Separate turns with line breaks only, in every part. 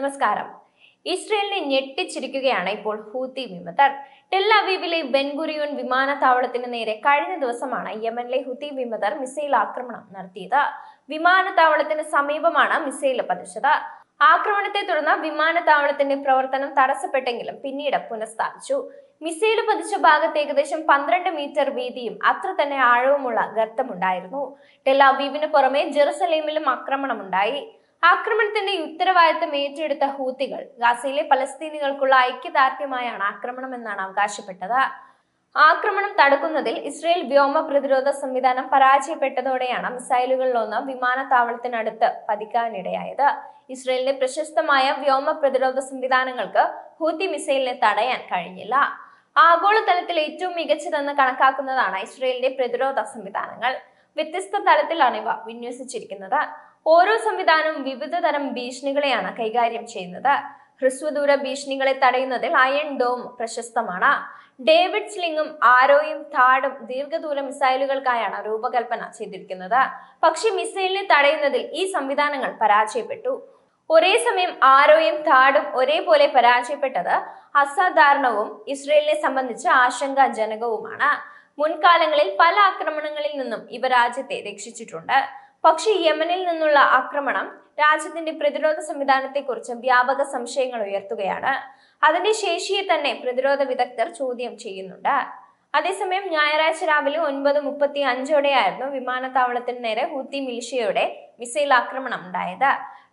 നമസ്കാരം. ഇസ്രയേലിനെ ഞെട്ടിച്ചിരിക്കുകയാണ് ഇപ്പോൾ ഹൂത്തി വിമതർ. ടെൽ അവീവിലെ ബെൻഗുറിയോൻ വിമാനത്താവളത്തിന് നേരെ കഴിഞ്ഞ ദിവസമാണ് യമനിലെ ഹുത്തി വിമതർ മിസൈൽ ആക്രമണം നടത്തിയത്. വിമാനത്താവളത്തിന് സമീപമാണ് മിസൈൽ പതിച്ചത്. ആക്രമണത്തെ തുടർന്ന് വിമാനത്താവളത്തിന്റെ പ്രവർത്തനം തടസ്സപ്പെട്ടെങ്കിലും പിന്നീട് പുനഃസ്ഥാപിച്ചു. മിസൈൽ പതിച്ച ഭാഗത്ത് ഏകദേശം പന്ത്രണ്ട് മീറ്റർ വീതിയും അത്ര തന്നെ ആഴവുമുള്ള ഗർത്തമുണ്ടായിരുന്നു. ടെൽ അവീവിന് പുറമെ ജെറുസലേമിലും ആക്രമണമുണ്ടായി. ആക്രമണത്തിന്റെ ഉത്തരവാദിത്തം ഏറ്റെടുത്ത ഹൂത്തികൾ ഗാസയിലെ പലസ്തീനികൾക്കുള്ള ഐക്യദാർഢ്യമായാണ് ആക്രമണം എന്നാണ് അവകാശപ്പെട്ടത്. ആക്രമണം തടുക്കുന്നതിൽ ഇസ്രയേൽ വ്യോമ പ്രതിരോധ സംവിധാനം പരാജയപ്പെട്ടതോടെയാണ് മിസൈലുകളിലൊന്ന് വിമാനത്താവളത്തിനടുത്ത് പതിക്കാനിടയായത്. ഇസ്രയേലിന്റെ പ്രശസ്തമായ വ്യോമ പ്രതിരോധ സംവിധാനങ്ങൾക്ക് ഹൂത്തി മിസൈലിനെ തടയാൻ കഴിഞ്ഞില്ല. ആഗോളതലത്തിൽ ഏറ്റവും മികച്ചതെന്ന് കണക്കാക്കുന്നതാണ് ഇസ്രയേലിന്റെ പ്രതിരോധ സംവിധാനങ്ങൾ. വ്യത്യസ്ത തലത്തിലാണ് ഇവ വിന്യസിച്ചിരിക്കുന്നത്. ഓരോ സംവിധാനവും വിവിധ തരം ഭീഷണികളെയാണ് കൈകാര്യം ചെയ്യുന്നത്. ഹ്രസ്വദൂര ഭീഷണികളെ തടയുന്നതിൽ അയൺ ഡോം പ്രശസ്തമാണ്. ഡേവിഡ് സ്ലിങ്ങും ആരോയും താടും ദീർഘദൂര മിസൈലുകൾക്കായാണ് രൂപകൽപ്പന ചെയ്തിരിക്കുന്നത്. പക്ഷേ മിസൈലിനെ തടയുന്നതിൽ ഈ സംവിധാനങ്ങൾ പരാജയപ്പെട്ടു. ഒരേ സമയം ആരോയും താടും ഒരേപോലെ പരാജയപ്പെട്ടത് അസാധാരണവും ഇസ്രയേലിനെ സംബന്ധിച്ച് ആശങ്കാജനകവുമാണ്. മുൻകാലങ്ങളിൽ പല ആക്രമണങ്ങളിൽ നിന്നും ഇവ രാജ്യത്തെ രക്ഷിച്ചിട്ടുണ്ട്. പക്ഷേ യമനിൽ നിന്നുള്ള ആക്രമണം രാജ്യത്തിന്റെ പ്രതിരോധ സംവിധാനത്തെക്കുറിച്ച് വ്യാപക സംശയങ്ങൾ ഉയർത്തുകയാണ്. അതിന്റെ ശേഷിയെ തന്നെ പ്രതിരോധ വിദഗ്ധർ ചോദ്യം ചെയ്യുന്നുണ്ട്. അതേസമയം ഞായറാഴ്ച രാവിലെ ഒൻപത് മുപ്പത്തി അഞ്ചോടെയായിരുന്നു വിമാനത്താവളത്തിന് നേരെ ഹൂത്തി മിലിഷ്യയുടെ മിസൈൽ ആക്രമണം ഉണ്ടായത്.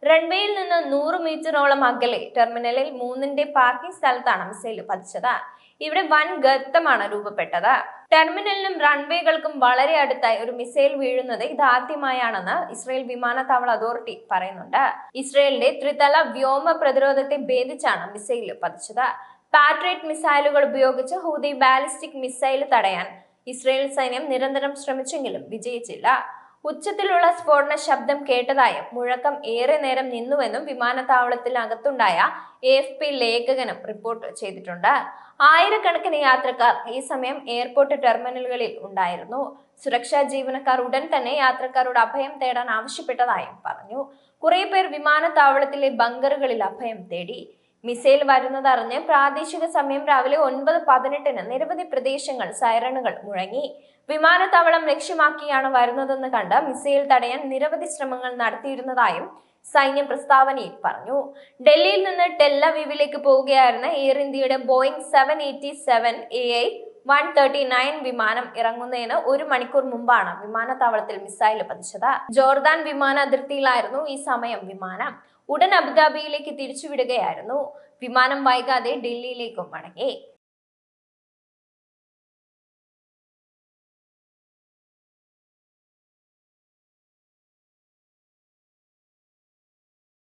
റൺവേയിൽ നിന്ന് നൂറ് മീറ്ററോളം അകലെ ടെർമിനലിൽ മൂന്നിന്റെ പാർക്കിംഗ് സ്ഥലത്താണ് മിസൈൽ പതിച്ചത്. ഇവിടെ വൻ ഗർത്തമാണ് രൂപപ്പെട്ടത്. ടെർമിനലിനും റൺവേകൾക്കും വളരെ അടുത്തായി ഒരു മിസൈൽ വീഴുന്നത് ഇതാദ്യമായാണെന്ന് ഇസ്രയേൽ വിമാനത്താവള അതോറിറ്റി പറയുന്നുണ്ട്. ഇസ്രയേലിന്റെ ത്രിതല വ്യോമ പ്രതിരോധത്തെ ഭേദിച്ചാണ് മിസൈൽ പതിച്ചത്. പാട്രിയറ്റ് മിസൈലുകൾ ഉപയോഗിച്ച് ഹൂതി ബാലിസ്റ്റിക് മിസൈൽ തടയാൻ ഇസ്രയേൽ സൈന്യം നിരന്തരം ശ്രമിച്ചെങ്കിലും വിജയിച്ചില്ല. ഉച്ചത്തിലുള്ള സ്ഫോടന ശബ്ദം കേട്ടതായും മുഴക്കം ഏറെ നേരം നിന്നുവെന്നും വിമാനത്താവളത്തിനകത്തുണ്ടായ എ എഫ് പി ലേഖകനും റിപ്പോർട്ട് ചെയ്തിട്ടുണ്ട്. ആയിരക്കണക്കിന് യാത്രക്കാർ ഈ സമയം എയർപോർട്ട് ടെർമിനലുകളിൽ ഉണ്ടായിരുന്നു. സുരക്ഷാ ജീവനക്കാർ ഉടൻ തന്നെ യാത്രക്കാരോട് അഭയം തേടാൻ ആവശ്യപ്പെട്ടതായും പറഞ്ഞു. കുറെ പേർ വിമാനത്താവളത്തിലെ ബങ്കറുകളിൽ അഭയം തേടി. മിസൈൽ വരുന്നതറിഞ്ഞ് പ്രാദേശിക സമയം രാവിലെ ഒൻപത് പതിനെട്ടിന് നിരവധി പ്രദേശങ്ങൾ സൈറണുകൾ മുഴങ്ങി. വിമാനത്താവളം ലക്ഷ്യമാക്കിയാണ് വരുന്നതെന്ന് കണ്ട് മിസൈൽ തടയാൻ നിരവധി ശ്രമങ്ങൾ നടത്തിയിരുന്നതായും സൈന്യം പ്രസ്താവനയിൽ പറഞ്ഞു. ഡൽഹിയിൽ നിന്ന് ടെല്ലവീവിലേക്ക് പോവുകയായിരുന്ന എയർ ഇന്ത്യയുടെ Boeing seven eighty seven A I one thirty nine വിമാനം ഇറങ്ങുന്നതിന് ഒരു മണിക്കൂർ മുമ്പാണ് വിമാനത്താവളത്തിൽ മിസൈൽ പതിച്ചത്. ജോർദാൻ വിമാന അതിർത്തിയിലായിരുന്നു ഈ സമയം വിമാനം. ഉടൻ അബുദാബിയിലേക്ക് തിരിച്ചുവിടുകയായിരുന്നു. വിമാനം വൈകാതെ ഡൽഹിയിലേക്കും മടങ്ങി.